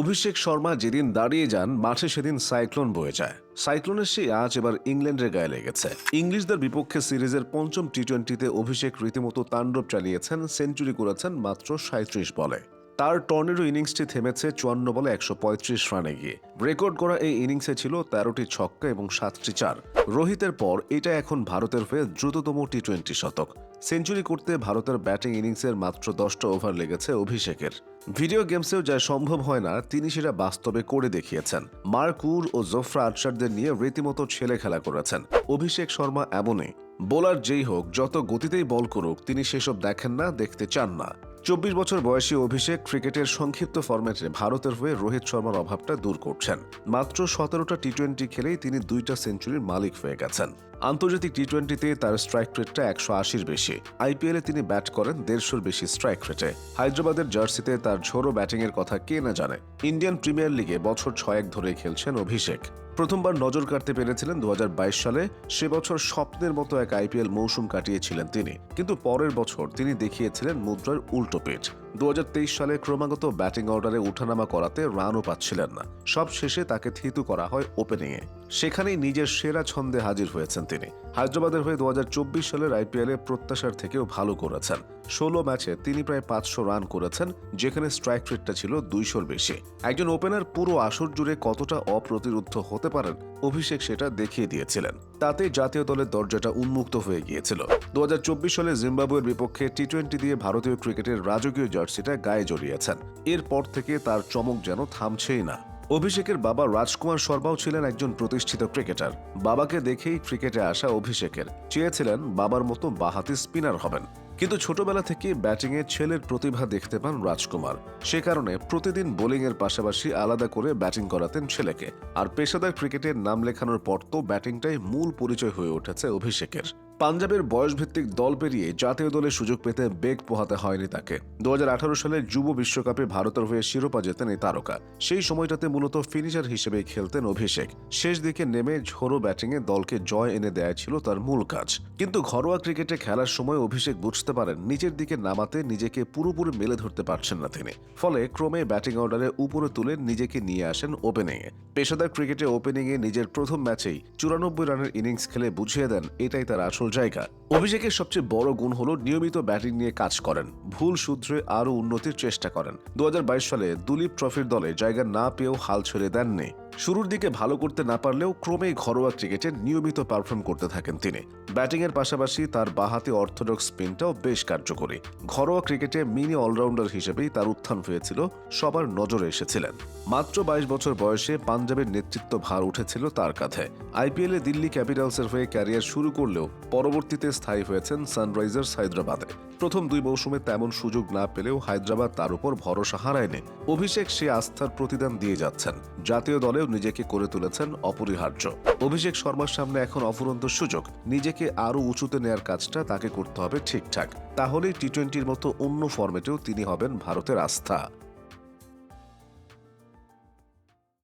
অভিষেক শর্মা যেদিন দাঁড়িয়ে যান, মাঠে সেদিন সাইক্লোন বয়ে যায়। সাইক্লোনের সেই আজ এবার ইংল্যান্ডের গায়ে লেগেছে। ইংলিশদের বিপক্ষে সিরিজের পঞ্চম টি টোয়েন্টিতে অভিষেক রীতিমতো তাণ্ডব চালিয়েছেন, সেঞ্চুরি করেছেন মাত্র সাঁত্রিশ বলে। তার টর্নেডো ইনিংসটি থেমেছে চুয়ান্ন বলে একশো পঁয়ত্রিশ রানে গিয়ে। রেকর্ড করা এই ইনিংসে ছিল তেরোটি ছক্কা এবং সাতটি চার। রোহিতের পর এটা এখন ভারতের হয়ে দ্রুততম টি টোয়েন্টি শতক। সেঞ্চুরি করতে ভারতের ব্যাটিং ইনিংসের মাত্র দশটা ওভার লেগেছে অভিষেকের। ভিডিও গেমসেও যা সম্ভব হয় না, তিনি সেটা বাস্তবে করে দেখিয়েছেন। মার্কুর ও জোফরা আটসারদের নিয়ে রীতিমতো ছেলে খেলা করেছেন। অভিষেক শর্মা এমনই। বোলার যেই হোক, যত গতিতেই বল করুক, তিনি সেসব দেখেন না, দেখতে চান না। চব্বিশ বছর বয়সী অভিষেক ক্রিকেটের সংক্ষিপ্ত ফরম্যাটে ভারতের হয়ে রোহিত শর্মার অভাবটা দূর করছেন। মাত্র সতেরোটা টি টোয়েন্টি খেলেই তিনি দুইটা সেঞ্চুরির মালিক হয়ে গেছেন। আন্তর্জাতিক টি টোয়েন্টিতে তার স্ট্রাইক রেটটা একশো আশির বেশি। আইপিএলে তিনি ব্যাট করেন দেড়শোর বেশি স্ট্রাইক রেটে হায়দ্রাবাদের জার্সিতে তার ঝোড়ো ব্যাটিংয়ের কথা কে না জানে। ইন্ডিয়ান প্রিমিয়ার লিগে বছর ছয়েক ধরে খেলছেন অভিষেক। প্রথমবার নজর কাটতে পেরেছিলেন দু হাজার বাইশ সালে। সে বছর স্বপ্নের মতো এক আইপিএল মৌসুম কাটিয়েছিলেন তিনি। কিন্তু পরের বছর তিনি দেখিয়েছিলেন মুদ্রার উল্টো পেট। দু সালে ক্রমাগত ব্যাটিং অর্ডারে উঠানামা করাতে রানও পাচ্ছিলেন না। সব শেষে তাকে থিতু করা হয় ওপেনিংয়ে। সেখানেই নিজের সেরা ছন্দে হাজির হয়েছেন তিনি। হায়দ্রাবাদের হয়ে দু হাজার চব্বিশ সালের আইপিএলে প্রত্যাশার থেকেও ভালো করেছেন। ষোলো ম্যাচে তিনি প্রায় পাঁচশো রান করেছেন, যেখানে স্ট্রাইক রেটটা ছিল দুইশোর বেশি। একজন ওপেনার পুরো আসর জুড়ে কতটা অপ্রতিরুদ্ধ হতে পারেন, অভিষেক সেটা দেখিয়ে দিয়েছিলেন। তাতে জাতীয় দলের দরজাটা উন্মুক্ত হয়ে গিয়েছিল। দু হাজার চব্বিশ সালে জিম্বাবুয়ের বিপক্ষে টি টোয়েন্টি দিয়ে ভারতীয় ক্রিকেটের রাজকীয় জার্সিটা গায়ে জড়িয়েছেন। এরপর থেকে তার চমক যেন থামছেই না। অভিষেকের বাবা রাজকুমার শর্মাও ছিলেন একজন প্রতিষ্ঠিত ক্রিকেটার। বাবাকে দেখেই ক্রিকেটে আসা অভিষেকের। চেয়েছিলেন বাবার মতো বাহাতি স্পিনার হবেন। কিন্তু ছোটবেলা থেকে ব্যাটিংয়ে ছেলের প্রতিভা দেখতে পান রাজকুমার। সে কারণে প্রতিদিন বোলিংয়ের পাশাপাশি আলাদা করে ব্যাটিং করাতেন ছেলেকে। আর পেশাদার ক্রিকেটের নাম লেখানোর পর তো ব্যাটিংটাই মূল পরিচয় হয়ে উঠেছে অভিষেকের। পাঞ্জাবের বয়সভিত্তিক দল পেরিয়ে জাতীয় দলে সুযোগ পেতে বেগ পোহাতে হয়নি তাকে। দুই হাজার আঠারো সালের যুব বিশ্বকাপে ভারতের হয়ে শিরোপা জেতেন এই তারকা। সেই সময়টাতে মূলত ফিনিশার হিসেবে খেলতেন অভিষেক। শেষ দিকে নেমে ঝোড়ো ব্যাটিংয়ে দলকে জয় এনে দেয়া ছিল তার মূল কাজ। কিন্তু ঘরোয়া ক্রিকেটে খেলার সময় অভিষেক বুঝতে পারেন, নিচের দিকে নামাতে নিজেকে পুরোপুরি মেলে ধরতে পারছেন না তিনি। ফলে ক্রমে ব্যাটিং অর্ডারে উপরে তুলে নিজেকে নিয়ে আসেন ওপেনিংয়ে। পেশাদার ক্রিকেটে ওপেনিংয়ে নিজের প্রথম ম্যাচেই চুরানব্বই রানের ইনিংস খেলে বুঝিয়ে দেন, এটাই তার আসল জায়গা। অভিষেকের সবচেয়ে বড় গুণ হলো নিয়মিত ব্যাটিং নিয়ে কাজ করেন। ভুল সূত্রে আরও উন্নতির চেষ্টা করেন। দু হাজার বাইশ সালে দুলীপ ট্রফির দলে জায়গা না পেয়েও হাল ছেড়ে দেননি। শুরুর দিকে ভালো করতে না পারলেও ক্রমেই ঘরোয়া ক্রিকেটে নিয়মিত পারফর্ম করতে থাকেন তিনি। ব্যাটিংয়ের পাশাপাশি তার বাহাতি অর্থোডক্স স্পিনটাও বেশ কার্যকরী। ঘরোয়া ক্রিকেটে মিনি অলরাউন্ডার হিসেবেই তার উত্থান হয়েছিল, সবার নজরে এসেছিলেন। মাত্র বাইশ বছর বয়সে পাঞ্জাবের নেতৃত্ব ভার উঠেছিল তার কাঁধে। আইপিএলে দিল্লি ক্যাপিটালসের হয়ে ক্যারিয়ার শুরু করলেও পরবর্তীতে স্থায়ী হয়েছেন সানরাইজার্স হায়দ্রাবাদে। প্রথম দুই মৌসুমে তেমন সুযোগ না পেলেও হায়দ্রাবাদ তার উপর ভরসা হারায়নি। অভিষেক সে আস্থার প্রতিদান দিয়ে যাচ্ছেন। জাতীয় দলেও নিজেকে করে তুলেছেন অপরিহার্য। অভিষেক শর্মার সামনে এখন অফুরন্ত সুযোগ। নিজেকে আরও উঁচুতে নেয়ার কাজটা তাকে করতে হবে ঠিকঠাক। তাহলেই টি টোয়েন্টির মতো অন্য ফর্মেটেও তিনি হবেন ভারতের আস্থা।